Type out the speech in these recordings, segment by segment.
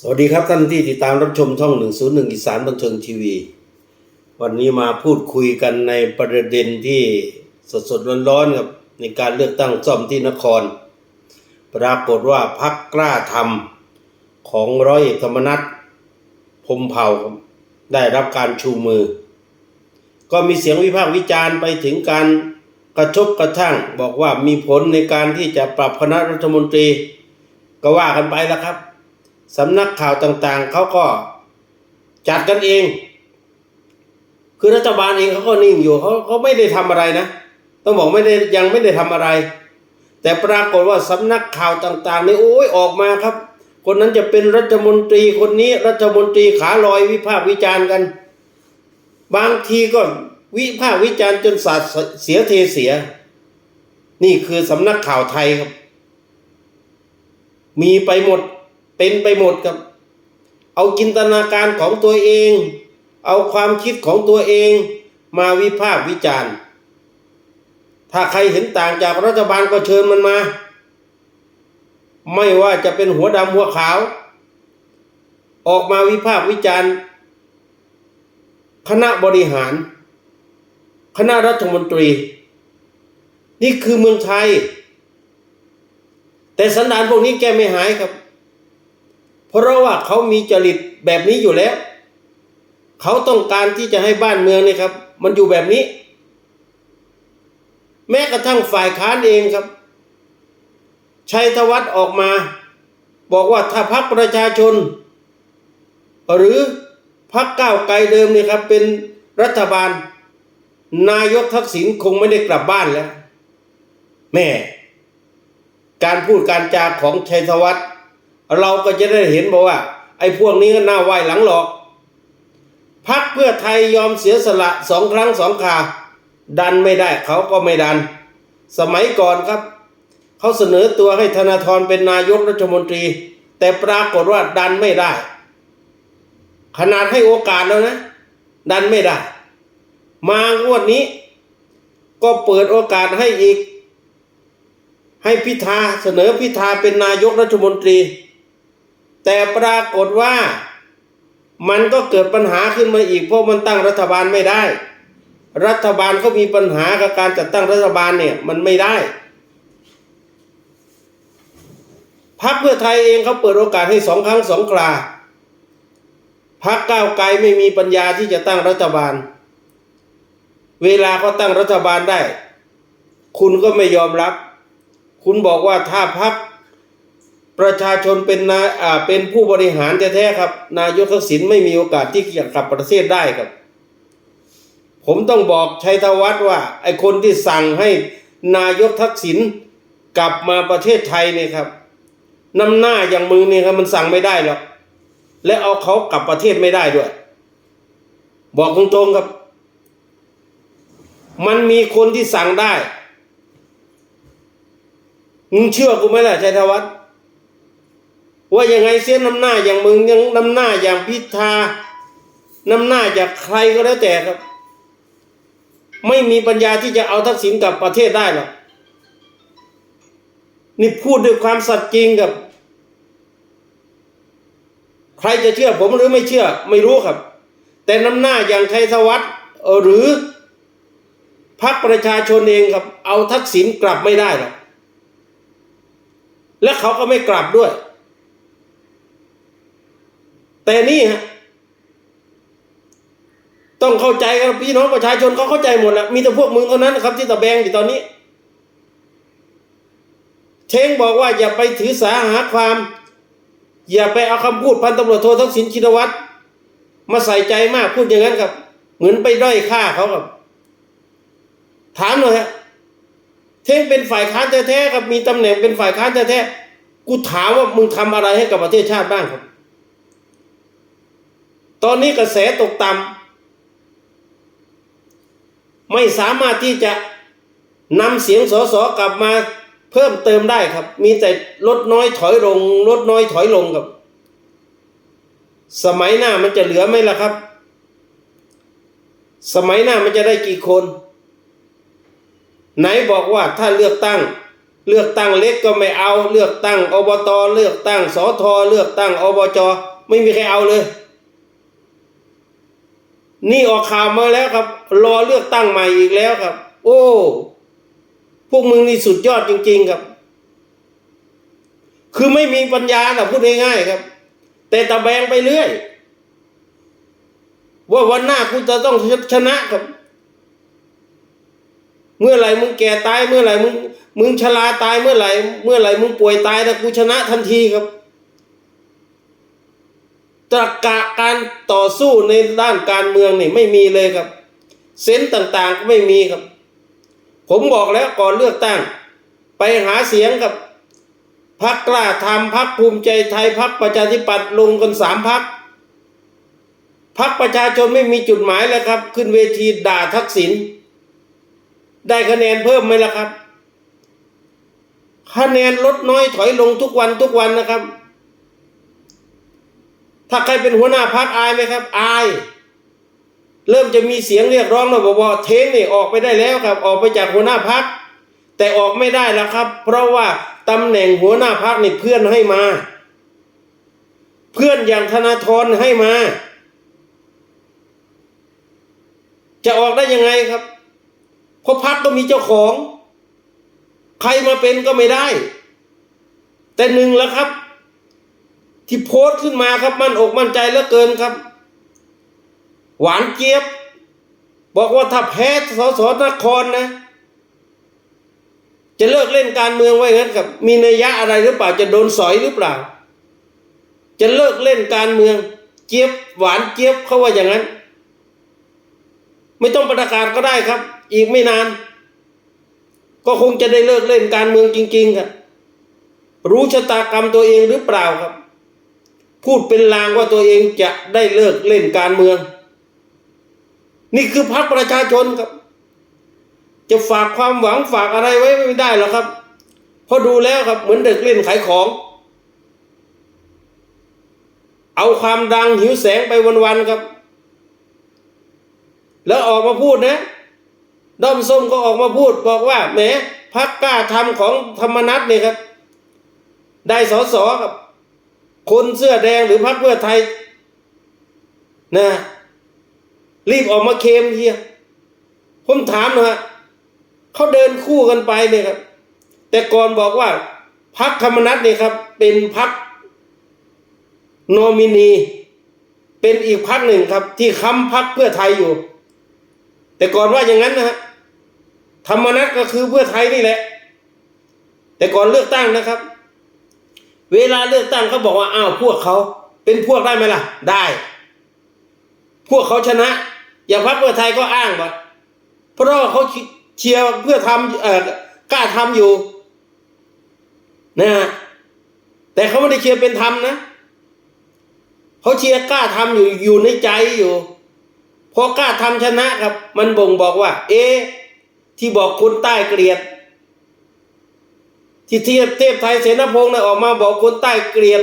สวัสดีครับท่านที่ติดตามรับชมช่อง 101 อีสานบันเทิงทีวี วันนี้มาพูดคุยกันในประเด็นที่สดๆร้อนๆครับในการเลือกตั้งซ่อมที่นคร ปรากฏว่าพักกล้าทำของร้อยเอกธรรมนัฐพมเผ่าได้รับการชูมือ ก็มีเสียงวิพากษ์วิจารณ์ไปถึงการกระชบกระทั่งบอกว่ามีผลในการที่จะปรับคณะรัฐมนตรี ก็ว่ากันไปแล้วครับ สำนักข่าวต่างๆ เขาก็จัดกันเอง คือรัฐบาลเองเขาก็นิ่งอยู่เขาเขาไม่ได้ทำอะไรนะ ต้องบอกไม่ได้ยังไม่ได้ทำอะไร แต่ปรากฏว่าสำนักข่าวต่างๆนี่โอ้ยออกมาครับ คนนั้นจะเป็นรัฐมนตรีคนนี้รัฐมนตรีขาลอยวิพากษ์วิจารณ์กัน บางทีก็วิพากษ์วิจารณ์จนสาดเสียเทเสีย นี่คือสำนักข่าวไทยครับ มีไปหมด เป็นไปหมดครับ เอาจินตนาการของตัวเอง เอาความคิดของตัวเองมาวิพากษ์วิจารณ์ ถ้าใครเห็นต่างจากรัฐบาลก็เชิญมันมา ไม่ว่าจะเป็นหัวดำหัวขาว ออกมาวิพากษ์วิจารณ์ คณะบริหาร คณะรัฐมนตรี นี่คือเมืองไทย แต่สันดานพวกนี้แกไม่หายครับ เพราะว่าเขามีจริตแบบนี้อยู่แล้ว เขาต้องการที่จะให้บ้านเมืองเนี่ยครับ มันอยู่แบบนี้ แม้กระทั่งฝ่ายค้านเองครับ ชัยธวัฒน์ออกมา บอกว่าถ้าพักประชาชน หรือพักก้าวไกลเดิมเนี่ยครับ เป็นรัฐบาล นายกทักษิณคงไม่ได้กลับบ้านแล้ว แม่ การพูดการจาของชัยธวัฒน์ เราก็จะได้เห็นบอกว่า ไอ้พวกนี้ก็หน้าไหวหลังหลอกพักเพื่อไทยยอมเสียสละสองครั้งสองคาดันไม่ได้เขาก็ไม่ดัน สมัยก่อนครับ เขาเสนอตัวให้ธนาธรเป็นนายกรัฐมนตรี แต่ปรากฏว่าดันไม่ได้ ขนาดให้โอกาสแล้วนะ ดันไม่ได้ มางวดนี้ ก็เปิดโอกาสให้อีก ให้พิธาเสนอพิธาเป็นนายกรัฐมนตรี แต่ปรากฏว่ามันก็เกิดปัญหาขึ้นมาอีกเพราะมันตั้งรัฐบาลไม่ได้ รัฐบาลเขามีปัญหากับการจัดตั้งรัฐบาลเนี่ยมันไม่ได้พรรคเพื่อไทยเองเขาเปิดโอกาสให้สองครั้งสองคราพรรคก้าวไกลไม่มีปัญญาที่จะตั้งรัฐบาล เวลาเขาตั้งรัฐบาลได้ คุณก็ไม่ยอมรับ คุณบอกว่าถ้าพัก ประชาชนเป็นนาอ่าเป็นผู้บริหารแท้ๆครับ นายกทักษิณไม่มีโอกาสที่จะกลับประเทศได้ครับ ผมต้องบอกชัยธวัฒน์ว่าไอคนที่สั่งให้นายกทักษิณกลับมาประเทศไทยเนี่ยครับน้ำหน้าอย่างมือเนี่ยครับมันสั่งไม่ได้หรอกและเอาเขากลับประเทศไม่ได้ด้วย บอกตรงๆครับ มันมีคนที่สั่งได้มึงเชื่อกูไหมล่ะชัยธวัฒน์ ว่ายังไงเสียน้ำหน้าอย่างมึงยังน้ำหน้าอย่างพิธาน้ำหน้าจากใครก็แล้วแต่ครับ ไม่มีปัญญาที่จะเอาทักษิณกลับประเทศได้หรอกนี่พูดด้วยความสัตย์จริงกับ ใครจะเชื่อผมหรือไม่เชื่อ ไม่รู้ครับ แต่น้ำหน้าอย่างชัยธวัฒน์เออหรือพรรคประชาชนเองครับ เอาทักษิณกลับไม่ได้หรอกและเขาก็ไม่กลับด้วย แต่นี่ฮะต้องเข้าใจกันพี่น้องประชาชนเขาเข้าใจหมดแล้วมีแต่พวกมึงเท่านั้นนะครับ ที่ตะแบงอยู่ตอนนี้ เชงบอกว่าอย่าไปถือสาหาความ อย่าไปเอาคำพูดพันตำรวจโททักษิณชินวัตรมาใส่ใจมากพูดอย่างนั้นครับ เหมือนไปด้อยค่าเขาครับ ถามหน่อยฮะเท่งเป็นฝ่ายค้านแท้ๆครับมีตำแหน่งเป็นฝ่ายค้านแท้ๆกูถามว่ามึงทำอะไรให้กับประเทศชาติบ้างครับ ตอนนี้กระแสตกต่ำไม่สามารถที่จะนำเสียงสสกลับมาเพิ่มเติมได้ครับ มีแต่ลดน้อยถอยลง ลดน้อยถอยลงครับ สมัยหน้ามันจะเหลือไหมล่ะครับ สมัยหน้ามันจะได้กี่คน ไหนบอกว่าถ้าเลือกตั้ง เลือกตั้งเล็กก็ไม่เอา เลือกตั้งอบต เลือกตั้งสอทอเลือกตั้งอบจ ไม่มีใครเอาเลย นี่ออกข่าวมาแล้วครับ รอเลือกตั้งใหม่อีกแล้วครับ โอ้ พวกมึงนี่สุดยอดจริง ๆครับ คือไม่มีปัญญาน่ะพูดง่ายๆครับ แต่ตะแบงไปเรื่อยว่าวันหน้ากูจะต้องชนะครับ เมื่อไหร่มึงแก่ตายเมื่อไหร่มึงมึงชราตายเมื่อไหร่ เมื่อไหร่มึงป่วยตายนะกูชนะทันทีครับ ตรรกะการต่อสู้ในด้านการเมืองนี่ไม่มีเลยครับ เซนส์ต่างๆก็ไม่มีครับ ผมบอกแล้วก่อนเลือกตั้ง ไปหาเสียงกับพักกล้าทำพักภูมิใจไทยพักประชาธิปัตย์ลงกันสามพักพักประชาชนไม่มีจุดหมายแล้วครับ ขึ้นเวทีด่าทักษิณได้คะแนนเพิ่มไหมล่ะครับ คะแนนลดน้อยถอยลงทุกวันทุกวันนะครับ ถ้าใครเป็นหัวหน้าพักอายไหมครับ อาย เริ่มจะมีเสียงเรียกร้องแล้วบอกว่าเทงนี่ออกไปได้แล้วครับ ออกไปจากหัวหน้าพัก แต่ออกไม่ได้แล้วครับ เพราะว่าตำแหน่งหัวหน้าพักนี่เพื่อนให้มา เพื่อนอย่างธนาธรให้มา จะออกได้ยังไงครับเพราะพักก็มีเจ้าของ ใครมาเป็นก็ไม่ได้ แต่หนึ่งแล้วครับ ที่โพสต์ขึ้นมาครับมั่นอกมั่นใจเหลือเกินครับ หวานเจี๊ยบ บอกว่าถ้าแพ้สสนครนะ จะเลิกเล่นการเมืองไว้งั้นกับ มีนัยยะอะไรหรือเปล่าจะโดนสอยหรือเปล่า จะเลิกเล่นการเมือง เจี๊ยบหวานเจี๊ยบเขาว่าอย่างนั้น ไม่ต้องประกาศก็ได้ครับ อีกไม่นาน ก็คงจะได้เลิกเล่นการเมืองจริงๆครับรู้ชะตากรรมตัวเองหรือเปล่าครับ พูดเป็นลางว่าตัวเองจะได้เลิกเล่นการเมือง นี่คือพรรคประชาชนครับ จะฝากความหวังฝากอะไรไว้ไม่ได้หรอกครับเพราะดูแล้วครับเหมือนเด็กเล่นขายของ เอาความดังหิวแสงไปวันๆครับ แล้วออกมาพูดนะด้อมส้มก็ออกมาพูดบอกว่าแหมพักกล้าทำของธรรมนัตเนี่ยครับ ได้สอสอครับ คนเสื้อแดงหรือพักเพื่อไทยนะรีบออกมาเคมเฮียผมถามนะฮะเขาเดินคู่กันไปเนี่ยครับ แต่ก่อนบอกว่าพักธรรมนัตเนี่ยครับ เป็นพักโนมินี เป็นอีกพักหนึ่งครับ ที่ค้ำพักเพื่อไทยอยู่ แต่ก่อนว่าอย่างนั้นนะฮะธรรมนัตก็คือเพื่อไทยนี่แหละ แต่ก่อนเลือกตั้งนะครับ เวลาเลือกตั้งเขาบอกว่าอ้าวพวกเขาเป็นพวกได้ไหมล่ะ ได้ พวกเขาชนะ อย่างพรรคเพื่อไทยก็อ้างว่าเพราะเขาเชียร์เพื่อทำเอ่อกล้าทำอยู่นะฮะแต่เขาไม่ได้เชียร์เป็นธรรมนะเขาเชียร์กล้าทำอยู่อยู่ในใจอยู่พอกล้าทำชนะครับ มันบ่งบอกว่า เอ๊ที่บอกคนใต้เกลียด ที่เทียบเทพไทยเสนาพงศ์เนี่ยออกมาบอกคนใต้เกลียด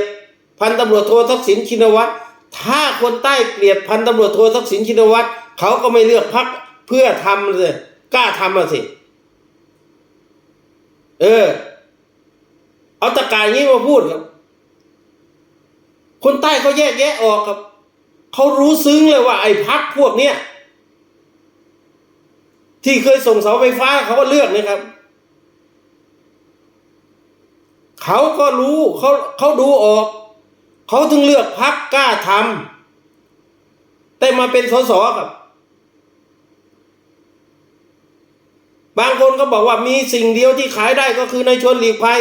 พันตำรวจโททักษิณชินวัตรถ้าคนใต้เกลียดพันตำรวจโททักษิณชินวัตรเขาก็ไม่เลือกพักเพื่อทำเลยกล้าทำมาสิ เออ เอาตะกายนี้มาพูดครับ คนใต้เขาแยกแยะออกครับเขารู้ซึ้งเลยว่า ไอ้พักพวกเนี้ยที่เคยส่งเสาไฟฟ้าเขาก็เลือกนะครับ เขาก็รู้เขาเขาดูออก เขาถึงเลือกพักกล้าทำแต่มาเป็นสสครับ บางคนก็บอกว่ามีสิ่งเดียวที่ขายได้ก็คือในายชวนหลีกภัย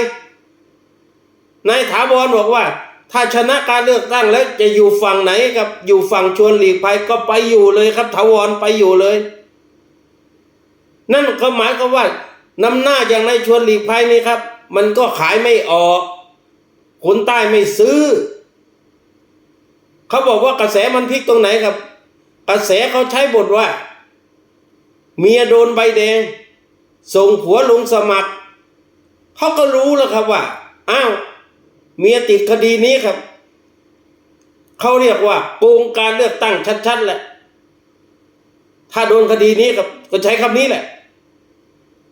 นายถาวรบอกว่า ถ้าชนะการเลือกตั้งแล้วจะอยู่ฝั่งไหนครับ อยู่ฝั่งชวนหลีกภัยก็ไปอยู่เลยครับถาวรไปอยู่เลย นั่นก็หมายความว่านำหน้าอย่างนายชวนหลีกภัยนี่ครับ มันก็ขายไม่ออก คนใต้ไม่ซื้อ เขาบอกว่ากระแสมันพลิกตรงไหนครับ กระแสเขาใช้บทว่า เมียโดนใบแดง ส่งผัวลงสมัคร เขาก็รู้แล้วครับว่า อ้าว เมียติดคดีนี้ครับ เขาเรียกว่าโกงการเลือกตั้งชัดๆแหละ ถ้าโดนคดีนี้ครับก็ใช้คำนี้แหละ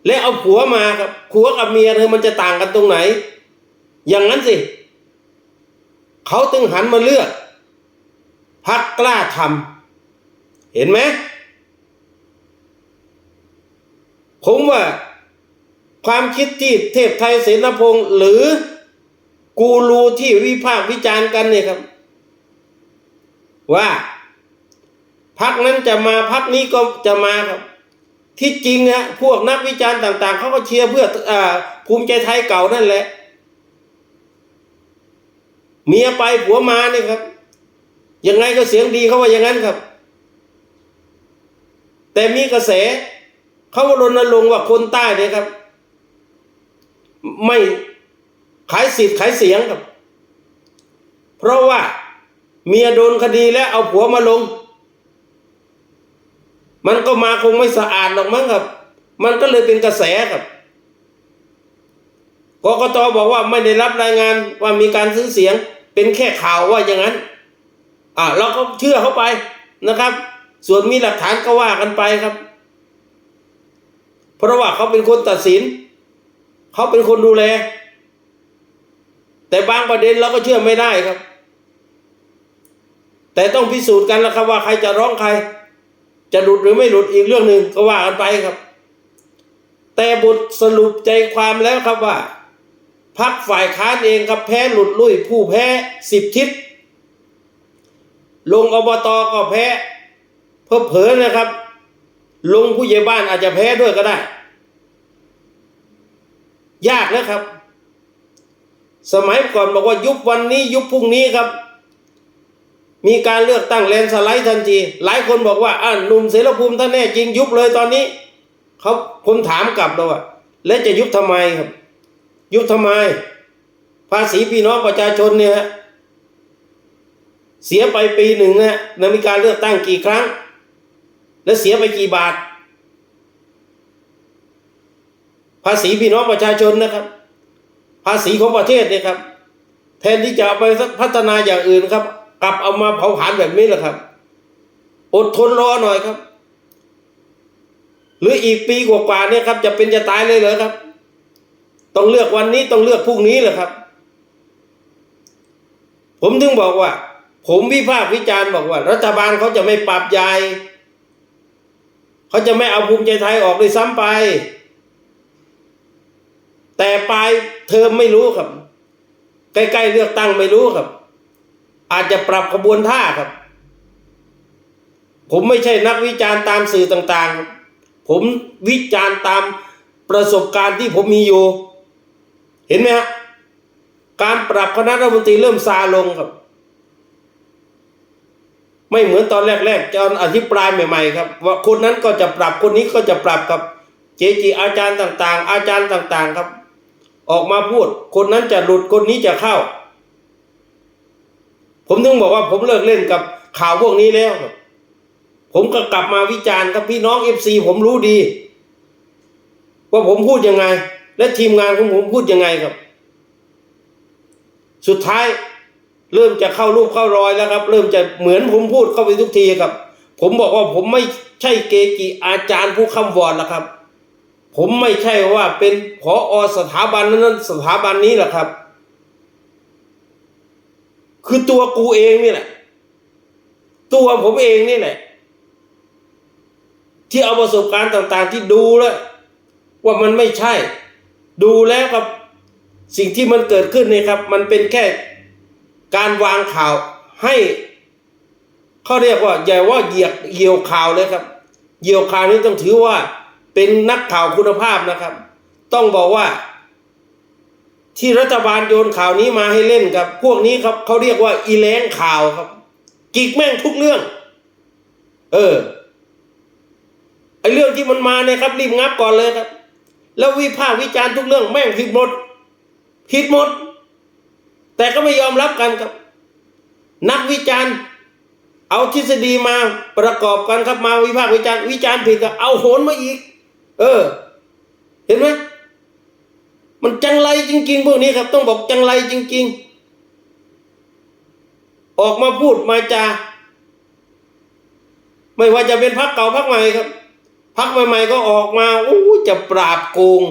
และเอาผัวมาครับผัวกับเมียเธอมันจะต่างกันตรงไหน อย่างนั้นสิเขาตึงหันมาเลือกพักกล้าทำเห็นไหมผมว่าความคิดที่เทพไทยเสนาพงศ์หรือกูรูที่วิพากษ์วิจารณ์กันเนี่ยครับ ว่าพักนั้นจะมาพักนี้ก็จะมาครับ ที่จริงนะพวกนักวิจารณ์ต่าง ๆเขาก็เชียร์เพื่ออภูมิใจไทยเก่านั่นแหละ เมียไปผัวมาเนี่ยครับ ยังไงก็เสียงดีเขาว่าอย่างนั้นครับ แต่มีกระแสเขารณรงค์ว่าคนใต้เนี่ยครับ ไม่ขายสิทธิ์ขายเสียงครับ เพราะว่าเมียโดนคดีแล้วเอาผัวมาลง มันก็มาคงไม่สะอาดหรอกมั้งครับ มันก็เลยเป็นกระแสครับกกตบอกว่าไม่ได้รับรายงานว่ามีการซื้อเสียง เป็นแค่ข่าวว่าอย่างนั้น อ่าเราก็เชื่อเขาไปนะครับ ส่วนมีหลักฐานก็ว่ากันไปครับ เพราะว่าเขาเป็นคนตัดสิน เขาเป็นคนดูแล แต่บางประเด็นเราก็เชื่อไม่ได้ครับ แต่ต้องพิสูจน์กันแล้วครับว่าใครจะร้องใคร จะหลุดหรือไม่หลุดอีกเรื่องหนึ่งก็ว่ากันไปครับ แต่บทสรุปใจความแล้วครับว่าพักฝ่ายค้านเองครับแพ้หลุดลุ่ยผู้แพ้สิบทิศลงอบตก็แพ้เพิ่เผลอนะครับ ลงผู้ใหญ่บ้านอาจจะแพ้ด้วยก็ได้ ยากนะครับ สมัยก่อนบอกว่ายุบวันนี้ยุบพรุ่งนี้ครับ มีการเลือกตั้งแลนด์สไลด์ทันที หลายคนบอกว่าอ่าหนุ่มเสรภูมิท่านแน่จริงยุบเลยตอนนี้เขาผมถามกลับเราว่าแล้วจะยุบทำไมครับ ยุบทำไม ภาษีพี่น้องประชาชนเนี่ยเสียไปปีหนึ่งนะนะมีการเลือกตั้งกี่ครั้ง และเสียไปกี่บาท ภาษีพี่น้องประชาชนนะครับ ภาษีของประเทศเนี่ยครับ แทนที่จะไปพัฒนาอย่างอื่นครับ กลับเอามาเผาผลาญแบบนี้แหละครับ อดทนรอหน่อยครับ หรืออีกปีกว่าๆเนี่ยครับ จะเป็นจะตายเลยเหรอครับ ต้องเลือกวันนี้ต้องเลือกพรุ่งนี้แหละครับ ผมถึงบอกว่า ผมวิพากษ์วิจารณ์บอกว่า รัฐบาลเขาจะไม่ปรับยายเขาจะไม่เอาภูมิใจไทยออกด้วยซ้ำไป แต่ปลายเทอมไม่รู้ครับ ใกล้ๆเลือกตั้งไม่รู้ครับ อาจจะปรับขบวนท่าครับ ผมไม่ใช่นักวิจารณ์ตามสื่อต่างๆ ผมวิจารณ์ตามประสบการณ์ที่ผมมีอยู่ เห็นไหมฮะการปรับคณะรัฐมนตรีเริ่มซาลงครับ ไม่เหมือนตอนแรกๆตอนอภิปรายใหม่ๆครับ ว่าคนนั้นก็จะปรับคนนี้ก็จะปรับครับเจจีอาจารย์ต่างๆ อาจารย์ต่างๆครับ ออกมาพูด คนนั้นจะหลุดคนนี้จะเข้า ผมถึงบอกว่าผมเลิกเล่นกับข่าวพวกนี้แล้วผมก็กลับมาวิจารณ์ครับพี่น้องเอฟซีผมรู้ดี ว่าผมพูดยังไง และทีมงานของผมพูดยังไงครับ สุดท้ายเริ่มจะเข้ารูปเข้ารอยแล้วครับ เริ่มจะเหมือนผมพูดเข้าไปทุกทีครับ ผมบอกว่าผมไม่ใช่เกจิอาจารย์ผู้คำวอดแล้วครับ ผมไม่ใช่ว่าเป็นผออสถาบันนั้นสถาบันนี้แหละครับ คือตัวกูเองนี่แหละ ตัวผมเองนี่แหละ ที่เอาประสบการณ์ต่าง ๆ ที่ดูแล้วว่ามันไม่ใช่ ดูแล้วกับสิ่งที่มันเกิดขึ้นเนี่ยครับ มันเป็นแค่การวางข่าวให้เขาเรียกว่าอย่ว่าเหยียกเหยี่ยวข่าวเลยครับเหยี่ยวข่าวนี้ต้องถือว่าเป็นนักข่าวคุณภาพนะครับ ต้องบอกว่า ที่รัฐบาลโยนข่าวนี้มาให้เล่นครับ พวกนี้ครับเขาเรียกว่าอีแรงข่าวครับ กิกแม่งทุกเรื่อง เออไอเรื่องที่มันมาเนี่ยครับรีบงับก่อนเลยครับ แล้ววิพากษ์วิจารณ์ทุกเรื่องแม่งผิดหมดผิดหมด แต่ก็ไม่ยอมรับกันครับ นักวิจารณ์ เอาทฤษฎีมาประกอบกันครับมาวิพากษ์วิจารณ์วิจารณ์ผิดก็เอาโหนมาอีก เออ เห็นไหม มันจังไรจริง ๆ พวกนี้ครับ ต้องบอกจังไรจริง ๆ ออกมาพูดมาจาไม่ว่าจะเป็นพักเก่าพักใหม่ครับพักใหม่ ๆ ก็ออกมาโอ้จะปราบโกง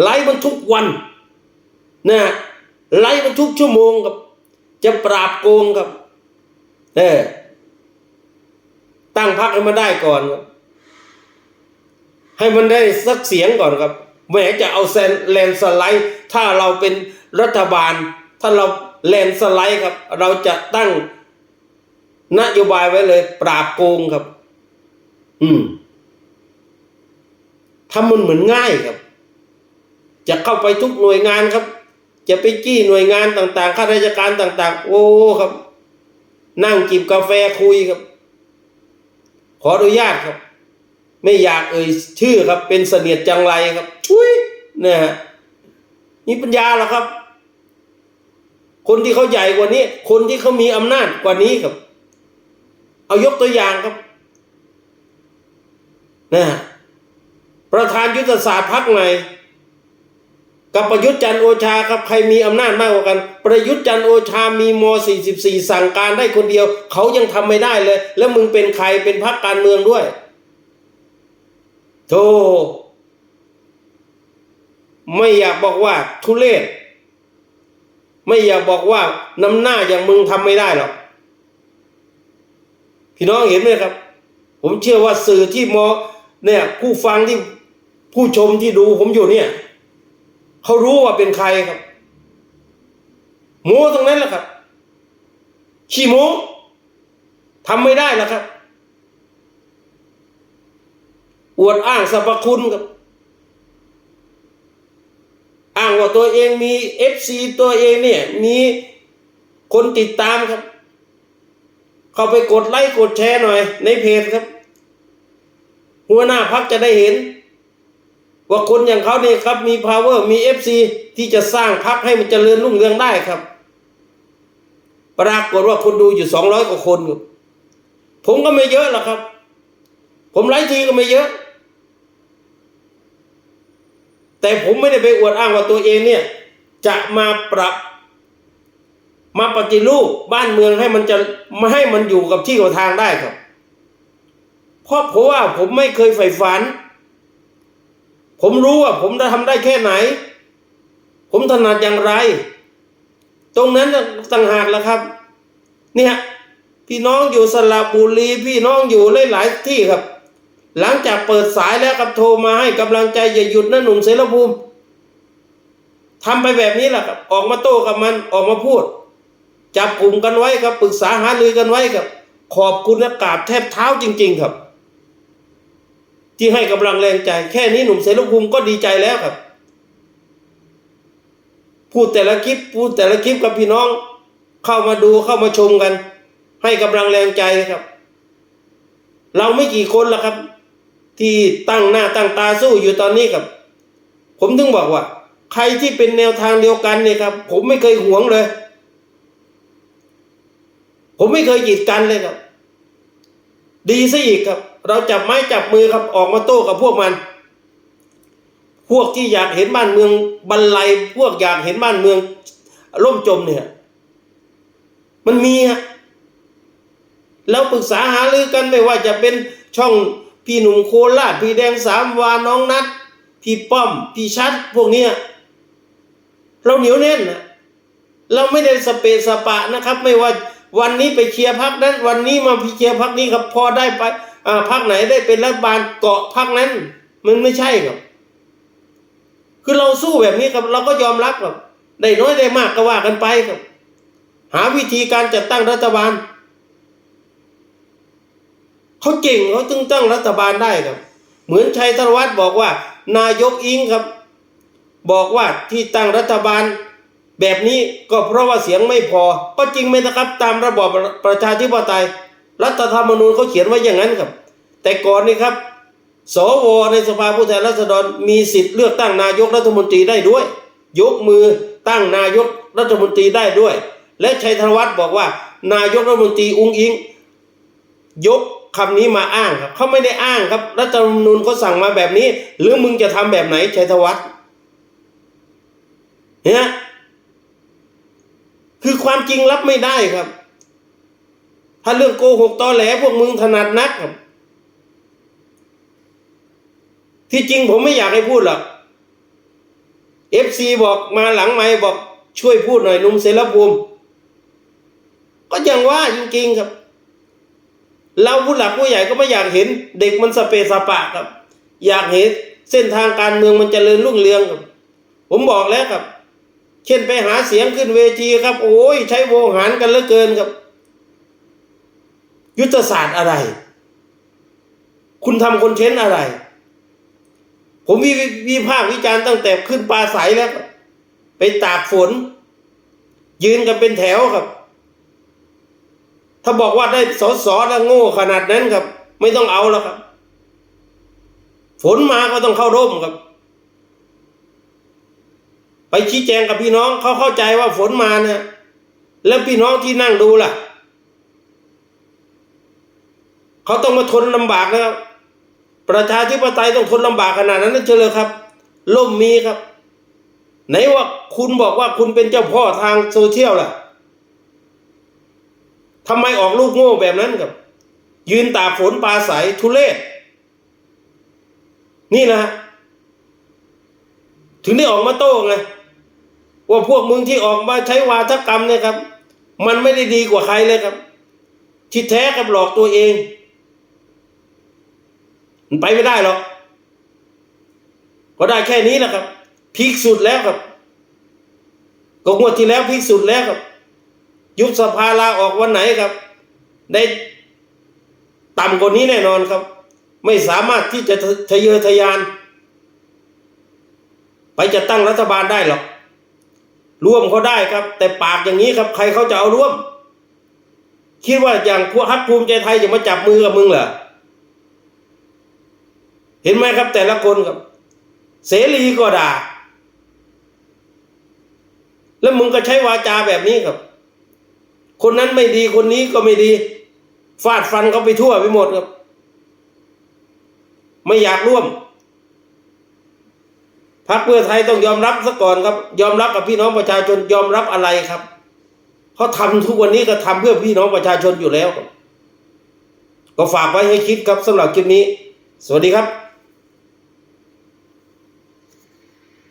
ไล่มันทุกวันนะไล่มันทุกชั่วโมงครับ จะปราบโกงครับเออตั้งพักให้มันได้ก่อนครับให้มันได้สักเสียงก่อนครับ แหมจะเอาแซนแลนสไลด์ ถ้าเราเป็นรัฐบาล ถ้าเราแลนสไลด์ครับ เราจะตั้งนโยบายไว้เลย ปราบโกงครับ อืมทำมันเหมือนง่ายครับ จะเข้าไปทุกหน่วยงานครับ จะไปจี้หน่วยงานต่างๆข้าราชการต่าง ๆ โอ้ครับ นั่งจิบกาแฟคุยครับ ขออนุญาตครับ ไม่อยากเอ่ยชื่อครับเป็นเสนียดจังไรครับชุยนี่ยฮะมีปัญญาหรอครับ คนที่เขาใหญ่กว่านี้ คนที่เขามีอำนาจกว่านี้ครับ เอายกตัวอย่างครับนะฮะประธานยุทธศาสตร์พักไหนกับประยุทธ์จันโอชาครับใครมีอำนาจมากกว่ากัน ประยุทธ์จันโอชามีม 44 สั่งการได้คนเดียว เขายังทำไม่ได้เลย แล้วมึงเป็นใครเป็นพักการเมืองด้วย โธ่ไม่อยากบอกว่าทุเลศไม่อยากบอกว่าน้ำหน้าอย่างมึงทำไม่ได้หรอก พี่น้องเห็นไหมครับ ผมเชื่อว่าสื่อที่มอเนี่ยผู้ฟังที่ผู้ชมที่ดูผมอยู่เนี่ยเขารู้ว่าเป็นใครครับโม้ตรงนั้นแหละครับ ขี้โม้ทำไม่ได้แล้วครับ อวดอ้างสรรพคุณครับ อ้างว่าตัวเองมีเอฟซีตัวเองเนี่ย มีคนติดตามครับ เข้าไปกดไลค์กดแชร์หน่อย ในเพจครับ หัวหน้าพักจะได้เห็น ว่าคนอย่างเขาเนี่ยครับ มี power มี FC ที่จะสร้างพักให้มันเจริญรุ่งเรืองได้ครับ ปรากฏว่าคนดูอยู่สองร้อยกว่าคนครับผมก็ไม่เยอะหรอกครับ ผมไลฟ์ทีก็ไม่เยอะ แต่ผมไม่ได้ไปอวดอ้างว่าตัวเองเนี่ยจะมาปรับ มาปฏิรูปบ้านเมืองให้มันจะมาให้มันอยู่กับที่กับทางได้ครับ เพราะเพราะว่าผมไม่เคยใฝ่ฝัน ผมรู้ว่าผมจะทำได้แค่ไหน ผมถนัดอย่างไร ตรงนั้นต่างหากแล้วครับ เนี่ยพี่น้องอยู่สระบุรีพี่น้องอยู่หลายๆที่ครับ หลังจากเปิดสายแล้วครับโทรมาให้กำลังใจอย่าหยุดนะหนุ่มเสรภูมิทำไปแบบนี้แหละครับออกมาโต้กับมันออกมาพูด จับกลุ่มกันไว้ครับปรึกษาหารือกันไว้ครับ ขอบคุณและกราบแทบเท้าจริง ๆ ครับ ที่ให้กำลังแรงใจ แค่นี้หนุ่มเสรภูมิก็ดีใจแล้วครับ พูดแต่ละคลิปพูดแต่ละคลิปกับพี่น้อง เข้ามาดูเข้ามาชมกัน ให้กำลังแรงใจครับ เราไม่กี่คนละครับ ที่ตั้งหน้าตั้งตาสู้อยู่ตอนนี้ครับ ผมถึงบอกว่า ใครที่เป็นแนวทางเดียวกันเนี่ยครับ ผมไม่เคยหวงเลย ผมไม่เคยกีดกันเลยครับ ดีซะอีกครับ เราจับไม้จับมือครับออกมาโต้กับพวกมัน พวกที่อยากเห็นบ้านเมืองบรรลัยพวกอยากเห็นบ้านเมืองล่มจมเนี่ย มันมีฮะแล้วปรึกษาหารือกันไม่ว่าจะเป็นช่อง พี่หนุ่มโคราชพี่แดงสามวาน้องนัดพี่ป้อมพี่ชัดพวกเนี้ยเราเหนียวแน่นนะเราไม่ได้สเปสปะนะครับ ไม่ว่าวันนี้ไปเชียร์พักนั้น วันนี้มาพิเชียร์พักนี้ครับพอได้ไปอ่าพักไหนได้เป็นรัฐบาลเกาะพักนั้น มันไม่ใช่ครับ คือเราสู้แบบนี้ครับ เราก็ยอมรับครับได้น้อยได้มากก็ว่ากันไปครับ หาวิธีการจัดตั้งรัฐบาล เขาเก่งเขาจึงตั้งรัฐบาลได้ครับ เหมือนชัยธวัฒน์บอกว่า นายกอิงครับ บอกว่าที่ตั้งรัฐบาล แบบนี้ก็เพราะว่าเสียงไม่พอ ก็จริงไหมนะครับ ตามระบอบประชาธิปไตย รัฐธรรมนูญเขาเขียนไว้อย่างนั้นครับ แต่ก่อนนี้ครับสวในสภาผู้แทนราษฎรมีสิทธิ์เลือกตั้งนายกรัฐมนตรีได้ด้วย ยกมือตั้งนายกรัฐมนตรีได้ด้วย และชัยธวัฒน์บอกว่า นายกรัฐมนตรีอุ้งอิง ยก คำนี้มาอ้างครับเขาไม่ได้อ้างครับรัฐธรรมนูญเขาสั่งมาแบบนี้ หรือมึงจะทำแบบไหนชัยธวัฒน์เนี่ยคือความจริงรับไม่ได้ครับ ถ้าเรื่องโกหกตอแหลพวกมึงถนัดนักครับ ที่จริงผมไม่อยากให้พูดหรอกเอฟซีบอกมาหลังไม่บอกช่วยพูดหน่อยนุ่มเสรภูมิ ก็ยังว่าจริงๆครับ เราผู้หลักผู้ใหญ่ก็ไม่อยากเห็น เด็กมันสเปสปะครับ อยากเห็นเส้นทางการเมืองมันจเจริญรุ่งเรืองครับ ผมบอกแล้วครับ เช่นไปหาเสียงขึ้นเวทีครับ โอ้ยใช้โวหารกันเหลือเกินครับ ยุทธศาสตร์อะไร คุณทำคอนเทนต์อะไร ผมวิวิพากษ์วิจารณ์ตั้งแต่ขึ้นปลาใสแล้ว ไปตากฝน ยืนกันเป็นแถวครับ ถ้าบอกว่าได้สอสอแล้วโง่ขนาดนั้นครับ ไม่ต้องเอาแล้วครับ ฝนมาก็ต้องเข้าร่มครับ ไปชี้แจงกับพี่น้องเขาเข้าใจว่าฝนมาเนี่ยแล้วพี่น้องที่นั่งดูล่ะเขาต้องมาทนลำบากนะครับประชาธิปไตยต้องทนลำบากขนาดนั้นนั่นเฉลยครับล่มมีครับ ไหนว่าคุณบอกว่าคุณเป็นเจ้าพ่อทางโซเชียลล่ะ ทำไมออกลูกโง่แบบนั้นครับ ยืนตากฝนปลาใสทุเลศนี่นะฮะถึงได้ออกมาโต้ไงว่าพวกมึงที่ออกมาใช้วาทกรรมเนี่ยครับ มันไม่ได้ดีกว่าใครเลยครับที่แท้กับหลอกตัวเอง มันไปไม่ได้หรอกก็ได้แค่นี้แหละครับพีคสุดแล้วครับก็งวดที่แล้วพีคสุดแล้วครับ ยุบสภาลาออกวันไหนครับ ได้ต่ำกว่านี้แน่นอนครับ ไม่สามารถที่จะทะเยอทะยาน ไปจะตั้งรัฐบาลได้หรอกร่วมเขาได้ครับ แต่ปากอย่างนี้ครับใครเขาจะเอาร่วม คิดว่าอย่างพวกฮักภูมิใจไทยจะมาจับมือกับมึงเหรอเห็นไหมครับ แต่ละคนครับ เสรีก็ด่า แล้วมึงก็ใช้วาจาแบบนี้ครับ คนนั้นไม่ดีคนนี้ก็ไม่ดี ฟาดฟันเขาไปทั่วไปหมดครับ ไม่อยากร่วมพรรคเพื่อไทยต้องยอมรับซะก่อนครับ ยอมรับกับพี่น้องประชาชนยอมรับอะไรครับเขาทำทุกวันนี้ก็ทำเพื่อพี่น้องประชาชนอยู่แล้ว ก็ฝากไว้ให้คิดครับสำหรับคลิปนี้ สวัสดีครับ